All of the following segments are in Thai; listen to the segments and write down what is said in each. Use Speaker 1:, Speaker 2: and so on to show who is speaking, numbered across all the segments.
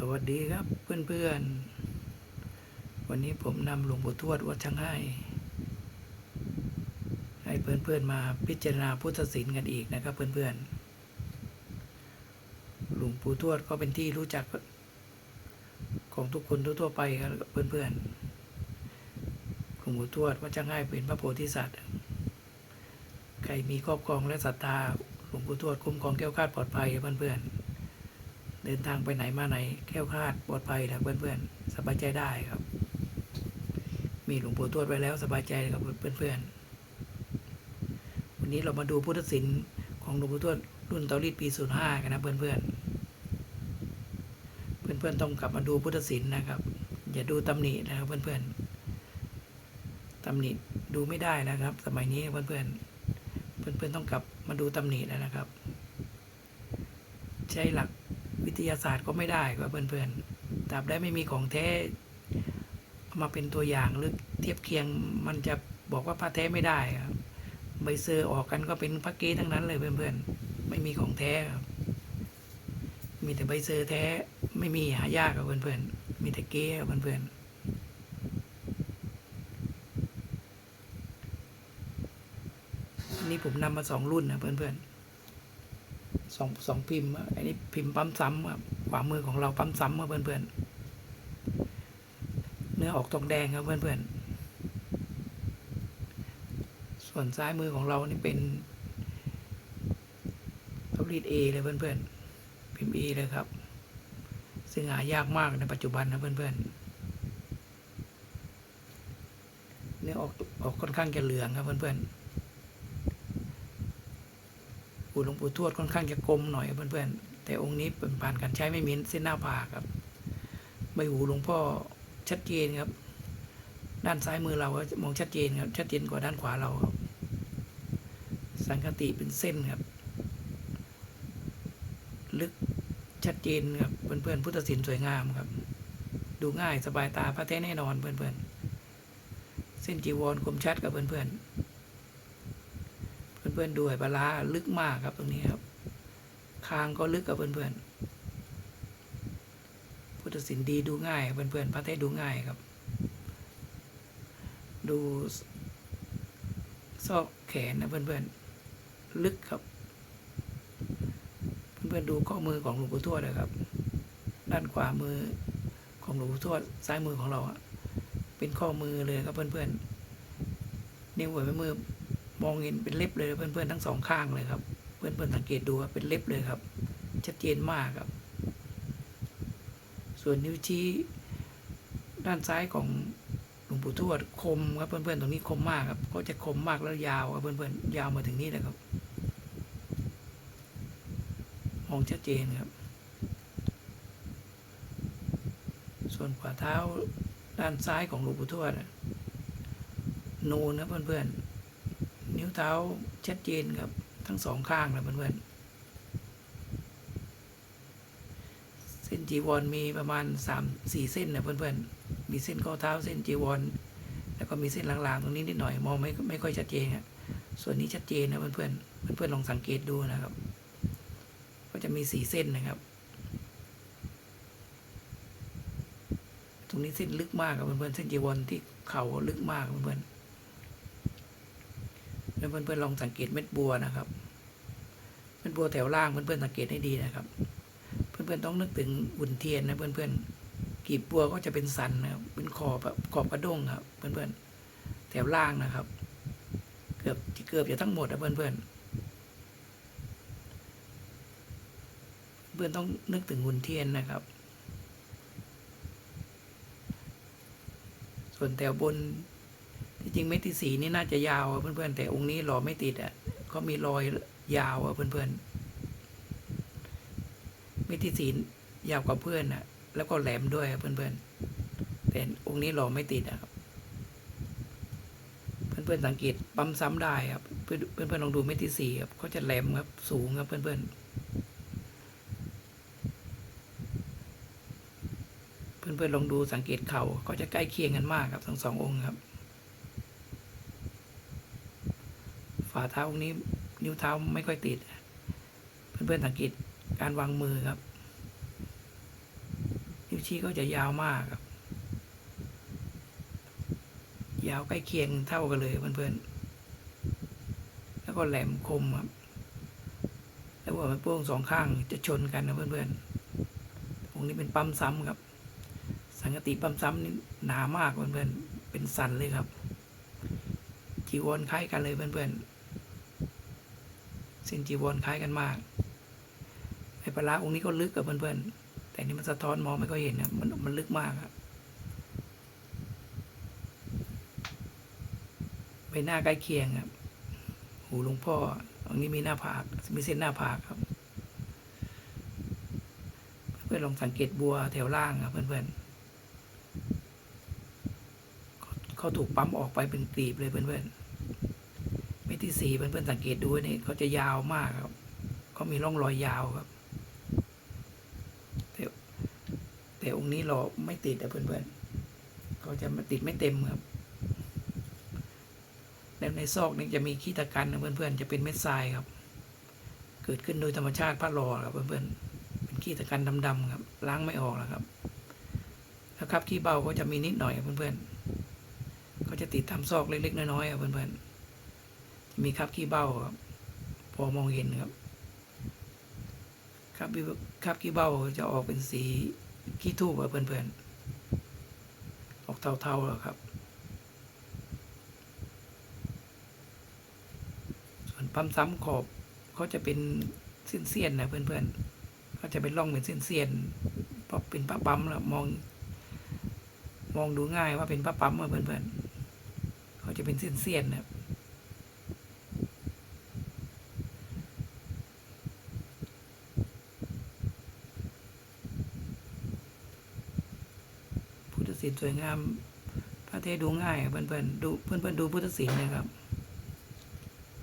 Speaker 1: สวัสดีครับเพื่อนๆ วันนี้ผมนำหลวงปู่ทวดวัดช่างให้ ให้เพื่อนๆมาพิจารณาพุทธศิลป์กันอีกนะครับ เพื่อนๆ หลวงปู่ทวดก็เป็นที่รู้จักของทุกคนทั่วๆไปครับเพื่อนๆ หลวงปู่ทวดวัดช่างให้เป็นพระโพธิสัตว์ ใครมีครอบครองและศรัทธาหลวงปู่ทวดคุ้มครองแก้วคลาดปลอดภัยครับเพื่อนๆ เดินทางไปไหนมาไหนแค้วคลาดปลอดภัยนะเพื่อนๆสบายใจได้ครับ มีหลวงปู่ทวดไว้แล้วสบายใจครับเพื่อนๆวันนี้เรามาดูพุทธศิลป์ของหลวงปู่ทวดรุ่นเตารีดปี05กันนะเพื่อนๆเพื่อนๆต้องกลับมาดูพุทธศิลป์นะครับ อย่าดูตำหนินะครับเพื่อนๆตำหนิดูไม่ได้นะครับ สมัยนี้เพื่อนๆเพื่อนๆต้องกลับมาดูตำหนิแล้วนะครับ ใช้หลัก ทยาศาสตร์ก็ไม่ได้ครับเพื่อนๆตราบได้ไม่มีของแท้มาเป็นตัวอย่างหรือเทียบเคียงมันจะบอกว่าพระแท้ไม่ได้ครับใบเซอร์ออกกันก็เป็นพระเก้ทั้งนั้นเลยเพื่อนๆ ไม่มีของแท้ครับ มีแต่ใบเซอร์แท้ไม่มีหายากครับเพื่อนๆ มีแต่เก้ครับเพื่อนๆนนี้ผมนำมาสองรุ่นนะเพื่อนๆ สองสองพิมพ์อันนี้พิมพ์ปั๊มซ้ำครับขวามือของเราปั๊มซ้ำครับเพื่อนๆเนื้อออกทองแดงครับเพื่อนๆส่วนซ้ายมือของเรานี่เป็นท็อปรีดเอเลยเพื่อนๆพิมพ์เอเลยครับ ซึ่งหายากมากในปัจจุบันนะเพื่อนๆเนื้อออกออกค่อนข้างจะเหลืองครับเพื่อนๆ ปู่หลวงปู่ทวดค่อนข้างจะกลมหน่อยเพื่อนๆแต่องค์นี้เป็นผ่านการใช้ไม่มีเส้นหน้าผากครับใบหูหลวงพ่อชัดเจนครับ ด้านซ้ายมือเราก็มองชัดเจนครับ ชัดเจนกว่าด้านขวาเราครับ สังคติเป็นเส้นครับ ลึกชัดเจนครับเพื่อนๆพุทธศิลป์สวยงามครับ ดูง่ายสบายตาพระแท้แน่นอนเพื่อนๆเส้นจีวรคมชัดกับเพื่อนๆ เพื่อนๆดูไหปลาลึกมากครับตรงนี้ครับ คางก็ลึกกับเพื่อนๆพุทธศิลป์ดีดูง่ายเพื่อนๆพระเทศดูง่ายครับ ดูซอกแขนนะเพื่อนๆลึกครับ เพื่อนๆดูข้อมือของหลวงปู่ทวดนะครับ ด้านขวามือของหลวงปู่ทวดซ้ายมือของเราเป็นข้อมือเลยครับเพื่อนๆนิ้วหัวแม่มือ มองเห็นเป็นเล็บเลยเพื่อนๆทั้งสองข้างเลยครับ เพื่อนๆสังเกตดูครับเป็นเล็บเลยครับ ชัดเจนมากครับ ส่วนนิ้วชี้ด้านซ้ายของหลวงปู่ทวดคมครับเพื่อนๆตรงนี้คมมากครับก็จะคมมากแล้วยาวครับเพื่อนๆยาวมาถึงนี่เลยครับมองชัดเจนครับ ส่วนฝ่าเท้าด้านซ้ายของหลวงปู่ทวดนูนนะเพื่อนๆ นิ้วเท้าชัดเจนครับ ทั้งสองข้างเลยเพื่อนๆเส้นจีวรมีประมาณสามสี่เส้นนะเพื่อนๆมีเส้นข้อเท้าเส้นจีวรแล้วก็มีเส้นลางๆ ตรงนี้นิดหน่อยมองไม่ไม่ค่อยชัดเจนครับส่วนนี้ชัดเจนนะเพื่อนๆเพื่อนๆลองสังเกตดูนะครับ ก็จะมีสี่เส้นนะครับ ตรงนี้เส้นลึกมากครับเพื่อนๆเส้นจีวรที่เข่าลึกมากเพื่อนๆ เพื่อนๆลองสังเกตเม็ดบัวนะครับเม็ดบัวแถวล่างเพื่อนๆสังเกตให้ดีนะครับ เพื่อนๆต้องนึกถึงอุ่นเทียนนะเพื่อนๆกีบบัวก็จะเป็นสันนะครับเป็นขอบแบบขอบกระด้งครับ เพื่อนๆแถวล่างนะครับ เกือบเกือบจะทั้งหมดนะเพื่อนๆเพื่อนต้องนึกถึงหุ่นเทียนนะครับ ส่วนแถวบน ที่จริงเม็ดที่สีนี่น่าจะยาวอะเพื่อนๆแต่องค์นี้หล่อไม่ติดอะเขามีรอยยาวอะเพื่อนๆเม็ดที่สียาวกว่าเพื่อนอะ แล้วก็แหลมด้วยเพื่อนๆแต่องค์นี้หล่อไม่ติดอะครับเพื่อนๆสังเกตปั๊มซ้ำได้ครับ เพื่อนๆลองดูเม็ดที่สี่ครับเขาจะแหลมครับสูงครับเพื่อนๆเพื่อนๆลองดูสังเกตเขาเขาจะใกล้เคียงกันมากครับทั้งสององค์ครับ ฝ่าเท้าองค์นี้ นิ้วเท้าไม่ค่อยติด เพื่อนๆสังเกตการวางมือครับ นิ้วชี้ก็จะยาวมากครับ ยาวใกล้เคียงเท่ากันเลยเพื่อนๆ แล้วก็แหลมคมครับ แล้วหัวมันโป้งสองข้างจะชนกันนะเพื่อนๆตรงนี้เป็นปั๊มซ้ำครับ สังกติปั๊มซ้ำนี่หนามากเพื่อนๆ เป็นสันเลยครับจีวรคล้ายกันเลยเพื่อนๆ เส้นจีวรคล้ายกันมากไอ้ปลาองค์นี้ก็ลึกกับเพื่อนๆ แต่นี่มันสะท้อนมองไม่ค่อยเห็นนะมันมันลึกมากครับใบหน้าใกล้เคียงครับ หูหลวงพ่อตรงนี้มีหน้าผาก มีเส้นหน้าผากครับ เพื่อนลองสังเกตบัวแถวล่างครับ เพื่อนๆเขาเขาถูกปั๊มออกไปเป็นกลีบเลยเพื่อนๆ ที่สี่เพื่อนๆสังเกตดูนี่เขาจะยาวมากครับเขามีร่องรอยยาวครับแต่แต่องค์นี้เราไม่ติดอะเพื่อนๆเขาจะมาติดไม่เต็มครับแล้วในซอกนี้จะมีขี้ตะกันนะเพื่อนๆจะเป็นเม็ดทรายครับ เกิดขึ้นโดยธรรมชาติพระรอครับเพื่อนๆเป็นขี้ตะกันดำๆครับ ล้างไม่ออกแล้วครับแล้วครับขี้เบาก็จะมีนิดหน่อยครับเพื่อนๆก็จะติดตามซอกเล็กๆน้อยๆครับเพื่อนๆ มีครับขี้เบ้าครับพอมองเห็นครับ ครับครับขี้เบ้าจะออกเป็นสีขี้ทูบครับเพื่อนๆออกเทาๆแล้วครับส่วนปั๊มซ้ำขอบเขาจะเป็นเส้นเสียนๆนะเพื่อนๆเขาจะเป็นร่องเป็นเส้นเสียนๆเพราะเป็นปั๊มปั๊มแล้วมอง มองดูง่ายว่าเป็นปั๊มปั๊มอะเพื่อนๆเขาจะเป็นเส้นเสียนๆนะครับ ศิลป์สวยงาม พระเทศดูง่ายอะเพื่อนๆดูเพื่อนๆดูพุทธศิลป์นะครับ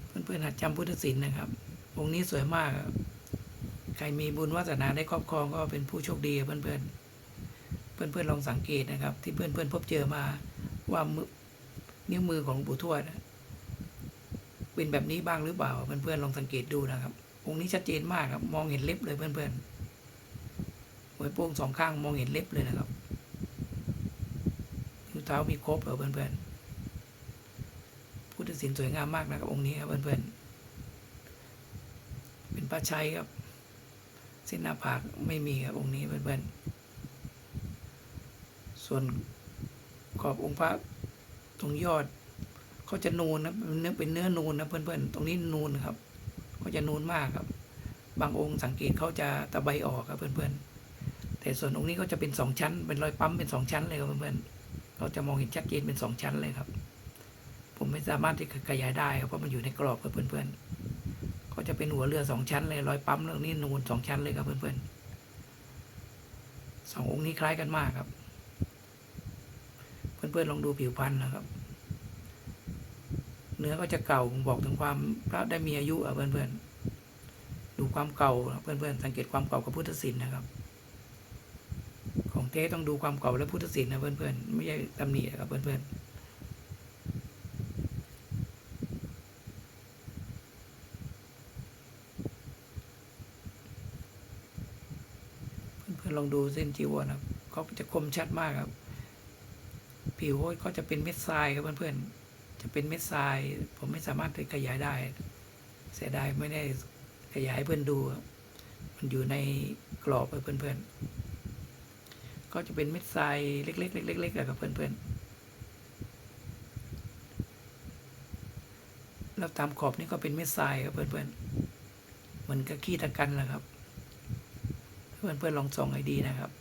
Speaker 1: เพื่อนๆหัดจำพุทธศิลป์นะครับ องค์นี้สวยมาก ใครมีบุญวาสนาได้ครอบครองก็เป็นผู้โชคดีเพื่อนๆ เพื่อนๆลองสังเกตนะครับ ที่เพื่อนๆพบเจอมาว่ามือนิ้วมือของหลวงปู่ทวดเป็นแบบนี้บ้างหรือเปล่าเพื่อนๆลองสังเกตดูนะครับ องค์นี้ชัดเจนมากครับ มองเห็นเล็บเลยเพื่อนๆหัวโป้งสองข้างมองเห็นเล็บเลยนะครับ เท้ามีครบเหรอเพื่อนๆพุทธศิลป์สวยงามมากนะครับองค์นี้ครับเพื่อนๆเป็นพระชัยครับเส้นหน้าผากไม่มีครับองค์นี้เพื่อนๆส่วนขอบองค์พระตรงยอดเขาจะนูนนะเป็นเนื้อเป็นเนื้อนูนนะเพื่อนๆตรงนี้นูนครับเขาจะนูนมากครับ บางองค์สังเกตเขาจะตะไบออกครับเพื่อนๆแต่ส่วนองค์นี้เขาจะเป็นสองชั้น เป็นรอยปั๊มเป็นสองชั้นเลยครับเพื่อนๆ เราจะมองเห็นชัดเจนเป็นสองชั้นเลยครับ ผมไม่สามารถที่จะขยายได้ครับเพราะมันอยู่ในกรอบครับเพื่อนๆ ก็จะเป็นหัวเรือสองชั้นเลยรอยปั๊มเรื่องนี้นูนสองชั้นเลยครับเพื่อนๆสององค์นี้คล้ายกันมากครับ เพื่อนๆลองดูผิวพรรณนะครับ เนื้อก็จะเก่าบอกถึงความพระได้มีอายุอะเพื่อนๆดูความเก่าเพื่อนๆสังเกตความเก่ากับพุทธศิลป์นะครับ เทต้องดูความเก่าและพุทธศิลป์นะเพื่อนๆ ไม่ใช่ตำหนินะครับเพื่อนๆเพื่อนๆลองดูเส้นจีวรนะครับเขาจะคมชัดมากครับ ผิวเขาจะเป็นเม็ดทรายครับเพื่อนๆ จะเป็นเม็ดทราย ผมไม่สามารถที่ขยายได้ เสียดายไม่ได้ขยายให้เพื่อนดูครับ มันอยู่ในกรอบเพื่อนๆ ก็จะเป็นเม็ดทรายเล็กๆเล็กๆกับเพื่อนๆแล้วตามขอบนี่ก็เป็นเม็ดทรายครับเพื่อนๆมันก็ขี้ตะกันแหละครับ เพื่อนๆลองส่องให้ดีนะครับ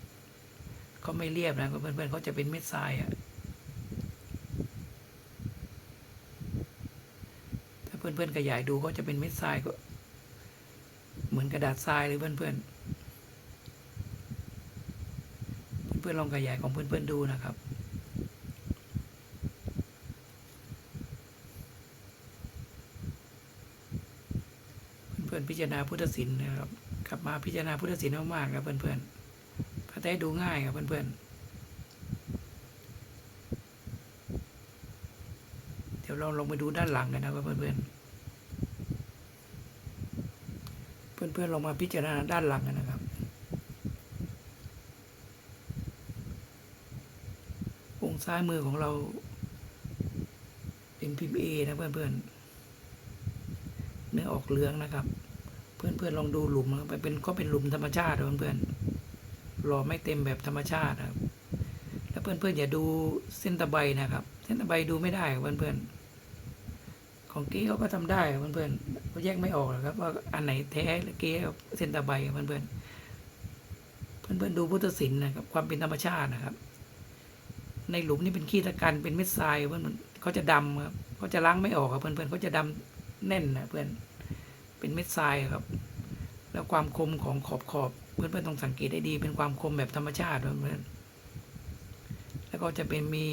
Speaker 1: เขาไม่เรียบนะเพื่อนๆเขาจะเป็นเม็ดทรายอะถ้าเพื่อนๆขยายดูก็จะเป็นเม็ดทรายก็ เหมือนกระดาษทรายเลยเพื่อนๆ เพื่อนๆลองขยายของเพื่อนเพื่อนๆดูนะครับเพื่อนๆพิจารณาพุทธศิลป์นะครับกลับมาพิจารณาพุทธศิลป์มากๆครับเพื่อนๆพระไตรดูง่ายครับเพื่อนๆเดี๋ยวเราลงไปดูด้านหลังกันนะครับเพื่อนๆเพื่อนๆลองมาพิจารณาด้านหลังกันนะครับ อง ซ้ายมือของเรา เป็นพิมพ์เอนะเพื่อนเพื่อนๆเนื้อออกเหลืองนะครับ เพื่อนเพื่อนๆลองดูหลุมนะครับเป็นก็เป็นหลุมธรรมชาตินะเพื่อนเพื่อนรอไม่เต็มแบบธรรมชาตินะครับ แล้วเพื่อนเพื่อนๆอย่าดูเส้นตะไบนะครับ เส้นตะไบดูไม่ได้เพื่อนเพื่อนๆของเก๊เขาก็ทำได้เพื่อนเพื่อนๆเขาแยกไม่ออกหรอกครับ ว่าอันไหนแท้หรือเก๊เส้นตะไบครับเพื่อนเพื่อนๆเพื่อนเพื่อนๆดูพุทธศิลป์นะครับ ความเป็นธรรมชาตินะครับ ในหลุมนี่เป็นขี้ตะกันเป็นเม็ดทรายเพื่อนเขาจะดำครับเขาจะล้างไม่ออกครับเพื่อนเพื่อนเขาจะดำแน่นนะเพื่อนเป็นเม็ดทรายครับ แล้วความคมของขอบขอบเพื่อนเพื่อนต้องสังเกตได้ดี เป็นความคมแบบธรรมชาติเพื่อนเพื่อนแล้วก็จะเป็นมี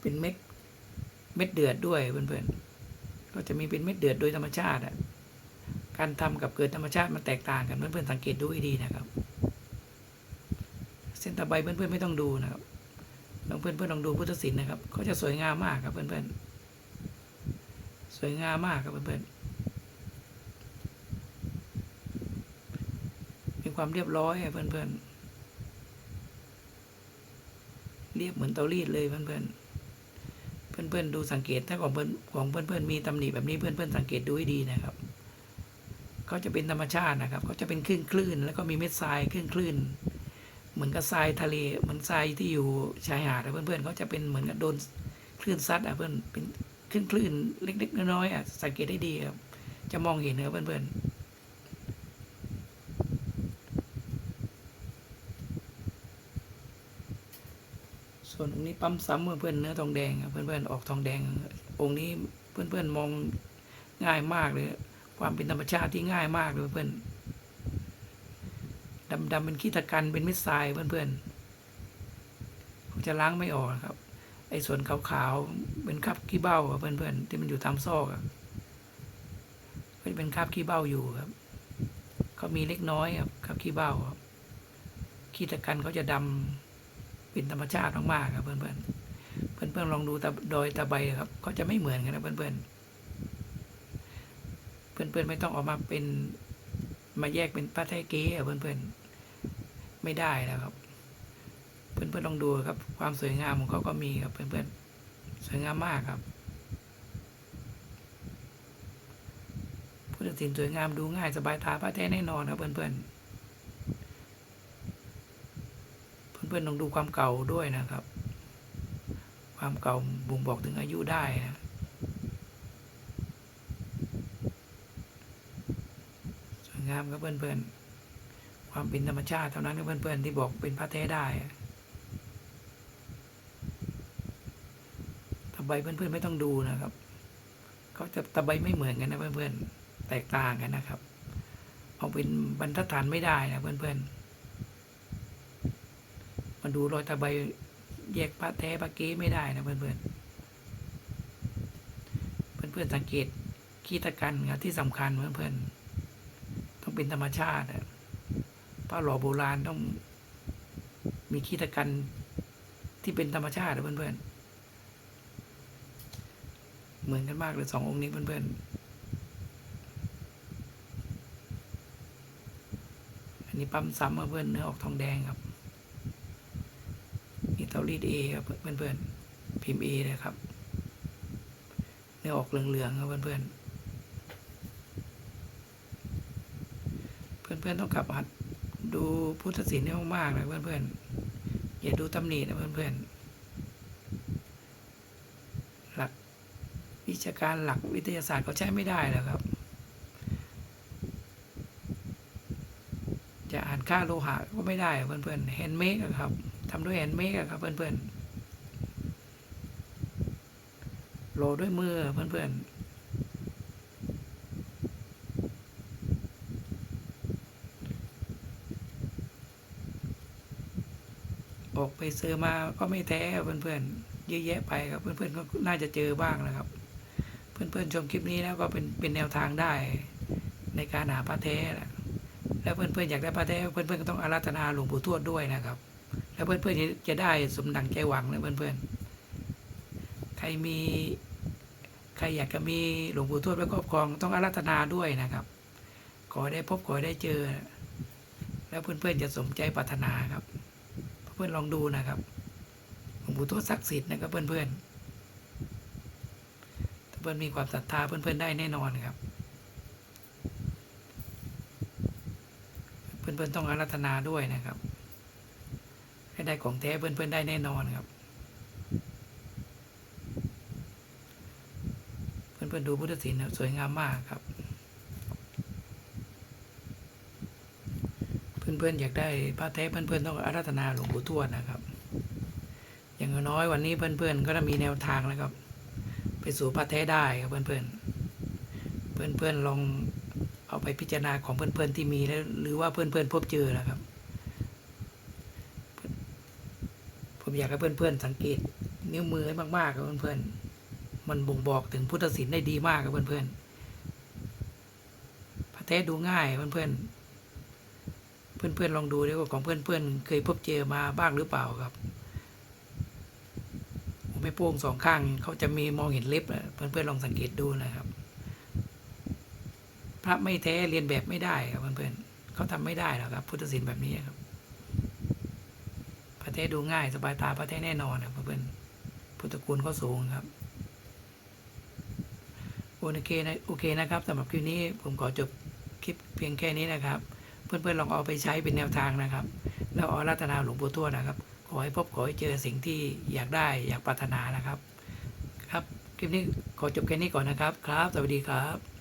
Speaker 1: เป็นเม็ดเม็ดเดือดด้วยเพื่อนเพื่อนๆก็จะมีเป็นเม็ดเดือดโดยธรรมชาติอะ การทำกับเกิดธรรมชาติมันแตกต่างกันเพื่อนเพื่อนๆสังเกตดูให้ดีนะครับ เส้นตะไบเพื่อนเพื่อนๆไม่ต้องดูนะครับ ลองเพื่อนเพื่อนๆลองดูพุทธศิลป์นะครับเขาจะสวยงามมากครับเพื่อนเพื่อนๆสวยงามมากครับเพื่อนเพื่อนๆมีความเรียบร้อยเพื่อนเพื่อนๆเรียบเหมือนเตารีดเลยเพื่อนเพื่อนๆเพื่อนเพื่อนๆดูสังเกตถ้าของเพื่อนของเพื่อนเพื่อนๆมีตำหนิแบบนี้เพื่อนเพื่อนๆสังเกตดูให้ดีนะครับเขาจะเป็นธรรมชาตินะครับเขาจะเป็นคลื่นคลื่นๆแล้วก็มีเม็ดทรายคลื่นคลื่นๆ เหมือนกับทรายทะเลเหมือนทรายที่อยู่ชายหาดอะเพื่อนๆเขาจะเป็นเหมือนกับโดนคลื่นซัดอะเพื่อนเป็นคลื่นคลื่นเล็ก ๆ น้อยๆอะสังเกตได้ดีครับจะมองเห็นนะเพื่อนๆส่วนองค์นี้ปั๊มซ้ำเพื่อนๆเนื้อทองแดงอะเพื่อนๆออกทองแดง องค์นี้เพื่อนๆมองง่ายมากเลย ความเป็นธรรมชาติที่ง่ายมากเลยเพื่อนๆ ดำๆเป็นขี้ตะกันเป็นเม็ดทรายเพื่อนๆผมจะล้างไม่ออกครับ ไอ้ส่วนขาวๆเป็นคราบขี้เบ้าอะเพื่อนๆที่มันอยู่ตามซอกก็จะเป็นคราบขี้เบ้าอยู่ครับเขามีเล็กน้อยครับคราบขี้เบ้าครับขี้ตะกันเขาจะดำเป็นธรรมชาติมากๆครับเพื่อนๆเพื่อนๆลองดูตะดอยตะไบครับเขาจะไม่เหมือนกันนะเพื่อนๆเพื่อนๆไม่ต้องออกมาเป็นมาแยกเป็นป้าไทยเก๊อะเพื่อนๆ ไม่ได้นะครับ เพื่อนๆลองดูครับ ความสวยงามของเขาก็มีครับ เพื่อนๆสวยงามมากครับพุทธศิลป์สวยงามดูง่ายสบายตาป้าแท้แน่นอนครับ เพื่อนๆเพื่อนๆลองดูความเก่าด้วยนะครับ ความเก่าบ่งบอกถึงอายุได้นะสวยงามครับเพื่อนๆ ความเป็นธรรมชาติเท่านั้นนเพื่อนๆที่บอกเป็นพระแท้ได้ตะไบเพื่อนๆไม่ต้องดูนะครับเขาจะตะไบไม่เหมือนกันนะเพื่อนๆแตกต่างกันนะครับเอาเป็นบรรทัดฐานไม่ได้นะเพื่อนๆมาดูรอยตะไบแยกพระแท้พระเก๊ไม่ได้นะเพื่อนๆเพื่อนๆสังเกตขี้ตะกันครับที่สำคัญเพื่อนๆต้องเป็นธรรมชาติอะ ผ้าหล่อโบราณต้องมีขี้ตะกันที่เป็นธรรมชาติเพื่อนๆ เหมือนกันมากเลยสององค์นี้เพื่อนๆ อันนี้ปั๊มซ้ำมาเพื่อนเนื้อออกทองแดงครับ นี่เตารีดเอครับเพื่อนๆ พิมพ์เอเลยครับ เนื้อออกเหลืองๆครับเพื่อนๆ เพื่อนๆต้องกลับหัด ดูพุทธศิลป์ให้มากๆนะเพื่อนๆ อย่าดูตำหนินะเพื่อนๆ หลักวิชาการหลักวิทยาศาสตร์เขาใช้ไม่ได้แล้วครับจะอ่านค่าโลหะก็ไม่ได้เพื่อนๆแฮนด์เมดครับทำด้วยแฮนด์เมดครับเพื่อนๆโลด้วยมือเพื่อนๆ ออก ไปเซอร์มาก็ไม่แท้เพื่อนๆเยอะแยะไปครับเพื่อนๆก็น่าจะเจอบ้างนะครับ เพื่อนๆชมคลิปนี้แล้วก็เป็นเป็นแนวทางได้ ในการหาพระแท้นะแล้วเพื่อนๆอยากได้พระแท้เพื่อนๆก็ต้องอาราธนาหลวงปู่ทวดด้วยนะครับ แล้วเพื่อนๆจะได้สมดังใจหวังนะเพื่อนๆใครมีใครอยากจะมีหลวงปู่ทวดไว้ครอบครองต้องอาราธนาด้วยนะครับ ขอได้พบขอได้เจอ แล้วเพื่อนๆจะสมใจปรารถนาครับ พื่อนๆลองดูนะครับโองปู่ทวดศักดิ์สิทธิ์นะครับเพื่อนๆถ้าเพื่อนมีความศรัทธาเพื่อนๆได้แน่นอนครับ เพื่อนๆต้องอารัธนาด้วยนะครับให้ได้ของแท้เพื่อนๆได้แน่นอนครับ เพื่อนๆดูพุทธศิลป์สวยงามมากครับ พื่อนๆอยากได้พระแท้เพื่อนๆต้องอารัธนาหลวงปู่ทวดนะครับ อย่างน้อยวันนี้เพื่อนๆก็จะมีแนวทางแล้วครับ ไปสู่พระแท้ได้ครับเพื่อนๆ เพื่อนๆลองเอาไปพิจารณาของเพื่อนๆที่มีแล้วหรือว่าเพื่อนๆพบเจอนะครับ ผมอยากให้เพื่อนๆสังเกตนิ้วมือให้มากๆครับเพื่อนๆ มันบ่งบอกถึงพุทธศิลป์ได้ดีมากครับเพื่อนๆ พระแท้ดูง่ายเพื่อนๆ เพื่อนๆลองดูดิว่าของเพื่อนๆเคยพบเจอมาบ้างหรือเปล่าครับผมไม่โป้งสองข้างเขาจะมีมองเห็นเล็บเพื่อนๆลองสังเกตดูนะครับ พระไม่แท้เรียนแบบไม่ได้ครับเพื่อนๆเขาทำไม่ได้หรอกครับ พุทธศิลป์แบบนี้ครับพระแท้ดูง่ายสบายตาพระแท้แน่นอนครับเพื่อนๆพุทธคุณเขาสูงครับโอเคนะโอเคนะครับสำหรับคลิปนี้ผมขอจบคลิปเพียงแค่นี้นะครับ เพื่อนๆลองเอาไปใช้เป็นแนวทางนะครับ แล้วอรัตนาหลวงปู่ทวดนะครับ ขอให้พบขอให้เจอสิ่งที่อยากได้อยากปรารถนานะครับ ครับคลิปนี้ขอจบแค่นี้ก่อนนะครับครับ สวัสดีครับ